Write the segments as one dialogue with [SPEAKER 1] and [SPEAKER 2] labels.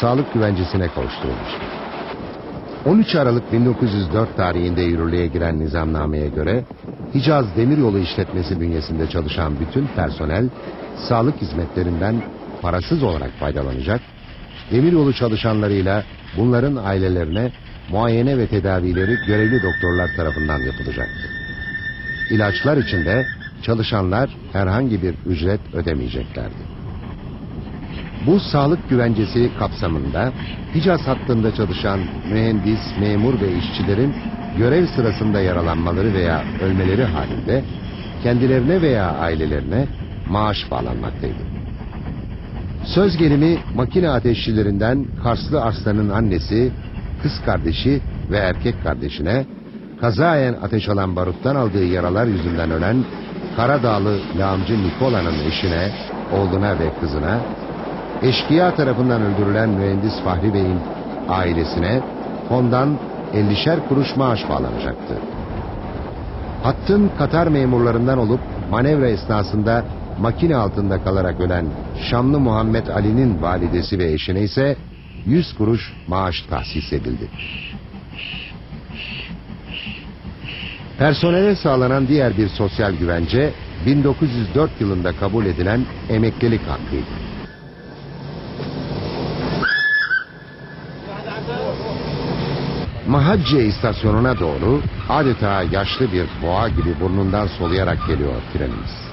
[SPEAKER 1] sağlık güvencesine kavuşturulmuştur. 13 Aralık 1904 tarihinde yürürlüğe giren nizamnameye göre Hicaz Demiryolu İşletmesi bünyesinde çalışan bütün personel sağlık hizmetlerinden parasız olarak faydalanacak, demiryolu çalışanlarıyla bunların ailelerine muayene ve tedavileri görevli doktorlar tarafından yapılacaktı. İlaçlar için de çalışanlar herhangi bir ücret ödemeyeceklerdi. Bu sağlık güvencesi kapsamında Hicaz hattında çalışan mühendis, memur ve işçilerin görev sırasında yaralanmaları veya ölmeleri halinde kendilerine veya ailelerine maaş bağlanmaktaydı. Söz gelimi makine ateşçilerinden Karslı Arslan'ın annesi, kız kardeşi ve erkek kardeşine kazayen ateş alan baruttan aldığı yaralar yüzünden ölen Karadağlı lağımcı Nikola'nın eşine, oğluna ve kızına eşkıya tarafından öldürülen mühendis Fahri Bey'in ailesine fondan 50'şer kuruş maaş bağlanacaktı. Hattın Katar memurlarından olup manevra esnasında makine altında kalarak ölen Şamlı Muhammed Ali'nin validesi ve eşine ise 100 kuruş maaş tahsis edildi. Personele sağlanan diğer bir sosyal güvence 1904 yılında kabul edilen emeklilik hakkıydı. Mahacce istasyonuna doğru adeta yaşlı bir boğa gibi burnundan soluyarak geliyor trenimiz.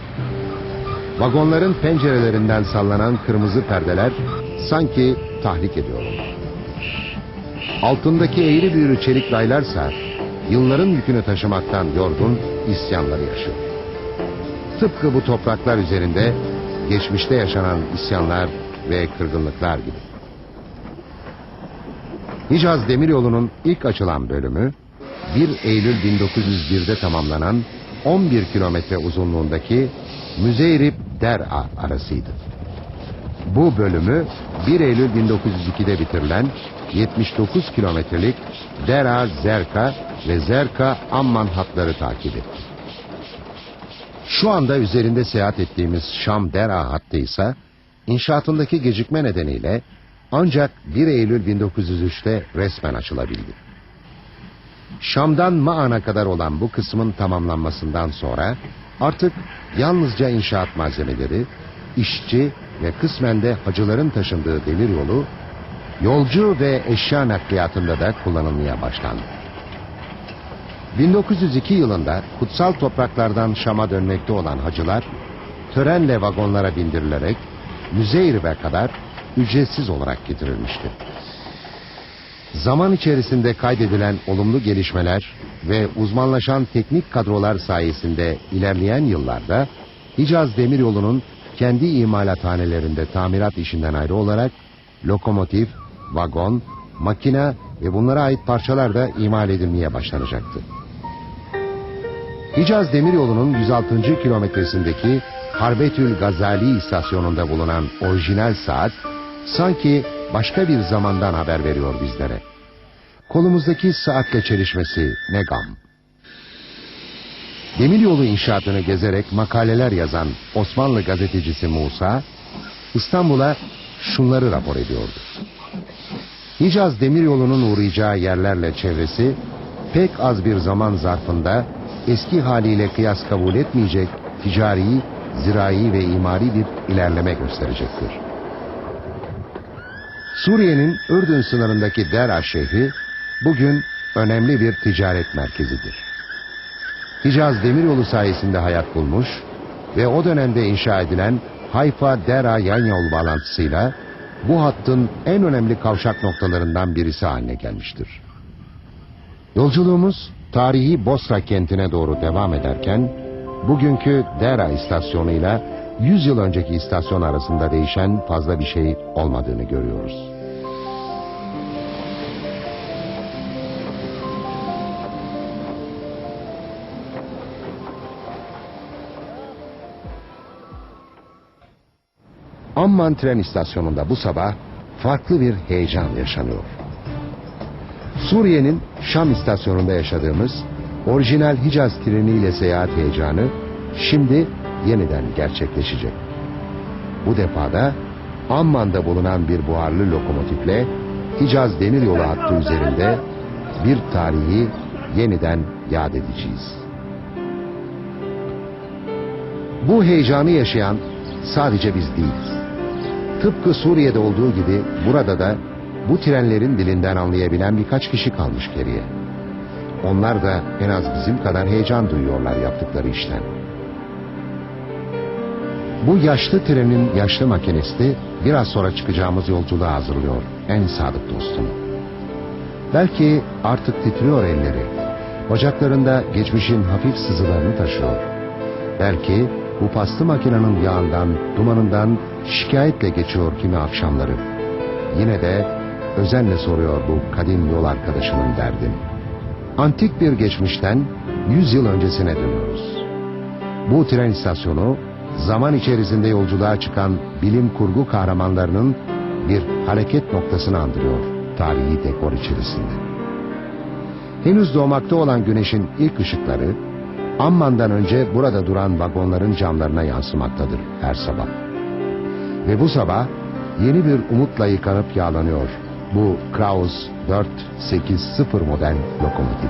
[SPEAKER 1] Vagonların pencerelerinden sallanan kırmızı perdeler sanki tahrik ediyor. Altındaki eğri büğrü çelik raylarsa yılların yükünü taşımaktan yorgun isyanları yaşıyor. Tıpkı bu topraklar üzerinde geçmişte yaşanan isyanlar ve kırgınlıklar gibi. Hicaz Demiryolu'nun ilk açılan bölümü 1 Eylül 1901'de tamamlanan 11 kilometre uzunluğundaki Müzeyrip Dera arasıydı. Bu bölümü 1 Eylül 1902'de bitirilen 79 kilometrelik Dera Zerka ve Zerka Amman hatları takip etti. Şu anda üzerinde seyahat ettiğimiz Şam Dera hattı ise inşaatındaki gecikme nedeniyle ancak 1 Eylül 1903'te resmen açılabildi. Şam'dan Ma'an'a kadar olan bu kısmın tamamlanmasından sonra artık yalnızca inşaat malzemeleri, işçi ve kısmen de hacıların taşındığı demiryolu, yolcu ve eşya nakliyatında da kullanılmaya başlandı. 1902 yılında kutsal topraklardan Şam'a dönmekte olan hacılar, törenle vagonlara bindirilerek Müzeyrib'e kadar ücretsiz olarak getirilmişti. Zaman içerisinde kaydedilen olumlu gelişmeler ve uzmanlaşan teknik kadrolar sayesinde ilerleyen yıllarda Hicaz Demiryolu'nun kendi imalathanelerinde tamirat işinden ayrı olarak lokomotif, vagon, makina ve bunlara ait parçalar da imal edilmeye başlanacaktı. Hicaz Demiryolu'nun 106. kilometresindeki Harbetül Gazali istasyonunda bulunan orijinal saat sanki başka bir zamandan haber veriyor bizlere. Kolumuzdaki saatle çelişmesi ne gam. Demiryolu inşaatını gezerek makaleler yazan Osmanlı gazetecisi Musa, İstanbul'a şunları rapor ediyordu. Hicaz Demiryolu'nun uğrayacağı yerlerle çevresi pek az bir zaman zarfında eski haliyle kıyas kabul etmeyecek ticari, zirai ve imari bir ilerleme gösterecektir. Suriye'nin Ürdün sınırındaki Dera şehri bugün önemli bir ticaret merkezidir. Hicaz Demiryolu sayesinde hayat bulmuş ve o dönemde inşa edilen Hayfa-Dera yan yol bağlantısıyla bu hattın en önemli kavşak noktalarından birisi haline gelmiştir. Yolculuğumuz tarihi Bosra kentine doğru devam ederken bugünkü Dera istasyonuyla 100 yıl önceki istasyon arasında değişen fazla bir şey olmadığını görüyoruz. Amman tren istasyonunda bu sabah farklı bir heyecan yaşanıyor. Suriye'nin Şam istasyonunda yaşadığımız orijinal Hicaz treniyle seyahat heyecanı şimdi yeniden gerçekleşecek. Bu defada Amman'da bulunan bir buharlı lokomotifle Hicaz Demiryolu hattı üzerinde bir tarihi yeniden yad edeceğiz. Bu heyecanı yaşayan sadece biz değiliz. Tıpkı Suriye'de olduğu gibi burada da bu trenlerin dilinden anlayabilen birkaç kişi kalmış geriye. Onlar da en az bizim kadar heyecan duyuyorlar yaptıkları işten. Bu yaşlı trenin yaşlı makinisti biraz sonra çıkacağımız yolculuğa hazırlıyor en sadık dostum. Belki artık titriyor elleri. Bacaklarında geçmişin hafif sızılarını taşıyor. Belki bu paslı makinenin yağından, dumanından şikayetle geçiyor kimi akşamları. Yine de özenle soruyor bu kadim yol arkadaşının derdini. Antik bir geçmişten 100 yıl öncesine dönüyoruz. Bu tren istasyonu zaman içerisinde yolculuğa çıkan bilim kurgu kahramanlarının bir hareket noktasını andırıyor tarihi dekor içerisinde. Henüz doğmakta olan güneşin ilk ışıkları Amman'dan önce burada duran vagonların camlarına yansımaktadır her sabah. Ve bu sabah yeni bir umutla yıkanıp yağlanıyor bu Kraus 480 model lokomotif.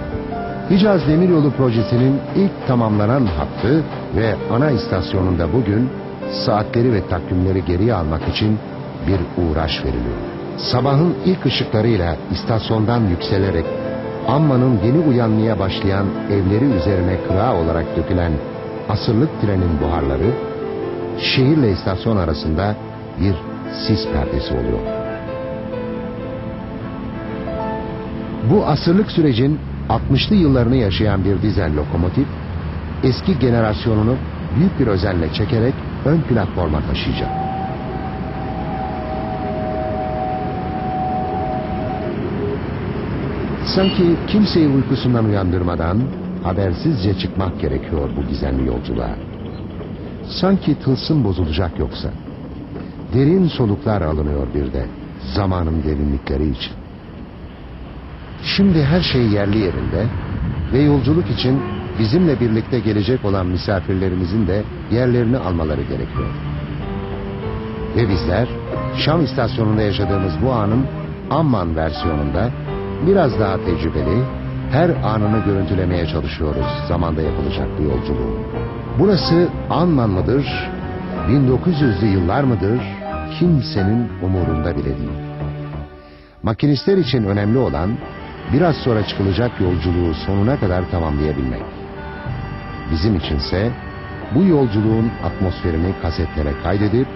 [SPEAKER 1] Hicaz Demiryolu projesinin ilk tamamlanan hattı ve ana istasyonunda bugün saatleri ve takvimleri geriye almak için bir uğraş veriliyor. Sabahın ilk ışıklarıyla istasyondan yükselerek Amman'ın yeni uyanmaya başlayan evleri üzerine kıra olarak dökülen asırlık trenin buharları şehirle istasyon arasında bir sis perdesi oluyor. Bu asırlık sürecin 60'lı yıllarını yaşayan bir dizel lokomotif eski generasyonunu büyük bir özenle çekerek ön platforma taşıyacak. Sanki kimseyi uykusundan uyandırmadan habersizce çıkmak gerekiyor bu gizemli yolculuğa. Sanki tılsım bozulacak yoksa. Derin soluklar alınıyor bir de zamanın derinlikleri için. Şimdi her şey yerli yerinde ve yolculuk için bizimle birlikte gelecek olan misafirlerimizin de yerlerini almaları gerekiyor. Ve bizler Şam istasyonunda yaşadığımız bu anın Amman versiyonunda biraz daha tecrübeli, her anını görüntülemeye çalışıyoruz zamanda yapılacak bu yolculuğun. Burası Amman mıdır, 1900'lü yıllar mıdır kimsenin umurunda bile değil. Makinistler için önemli olan biraz sonra çıkılacak yolculuğu sonuna kadar tamamlayabilmek. Bizim içinse bu yolculuğun atmosferini kasetlere kaydedip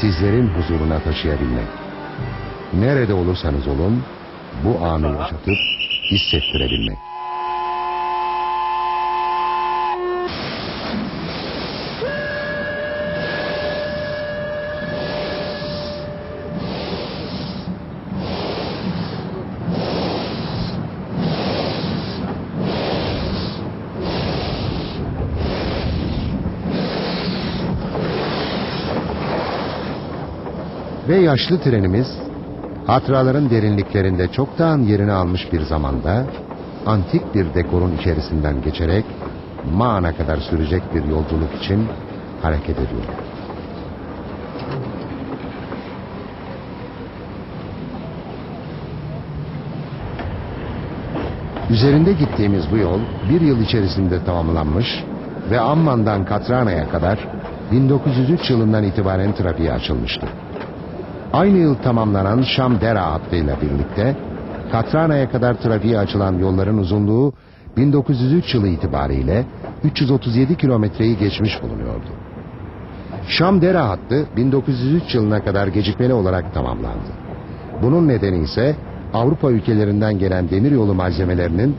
[SPEAKER 1] sizlerin huzuruna taşıyabilmek. Nerede olursanız olun bu anı yaşatıp hissettirebilmek. Ve yaşlı trenimiz hatıraların derinliklerinde çoktan yerini almış bir zamanda antik bir dekorun içerisinden geçerek Mağan'a kadar sürecek bir yolculuk için hareket ediyor. Üzerinde gittiğimiz bu yol bir yıl içerisinde tamamlanmış ve Amman'dan Katrana'ya kadar 1903 yılından itibaren trafiğe açılmıştı. Aynı yıl tamamlanan Şam Dera hattıyla birlikte Katrana'ya kadar trafiğe açılan yolların uzunluğu 1903 yılı itibariyle 337 kilometreyi geçmiş bulunuyordu. Şam Dera hattı 1903 yılına kadar gecikmeli olarak tamamlandı. Bunun nedeni ise Avrupa ülkelerinden gelen demiryolu malzemelerinin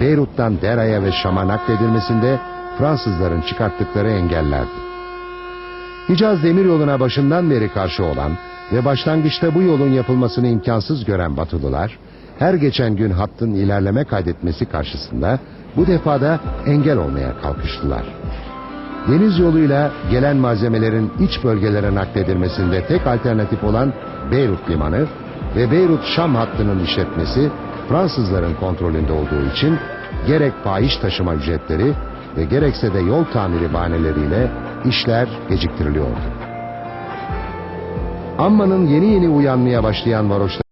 [SPEAKER 1] Beyrut'tan Dera'ya ve Şam'a nakledilmesinde Fransızların çıkarttıkları engellerdi. Hicaz demiryoluna başından beri karşı olan ve başlangıçta bu yolun yapılmasını imkansız gören Batılılar, her geçen gün hattın ilerleme kaydetmesi karşısında bu defada engel olmaya kalkıştılar. Deniz yoluyla gelen malzemelerin iç bölgelere nakledilmesinde tek alternatif olan Beyrut limanı ve Beyrut-Şam hattının işletmesi Fransızların kontrolünde olduğu için gerek fahiş taşıma ücretleri ve gerekse de yol tamiri bahaneleriyle işler geciktiriliyordu. Amman'ın yeni yeni uyanmaya başlayan varoşları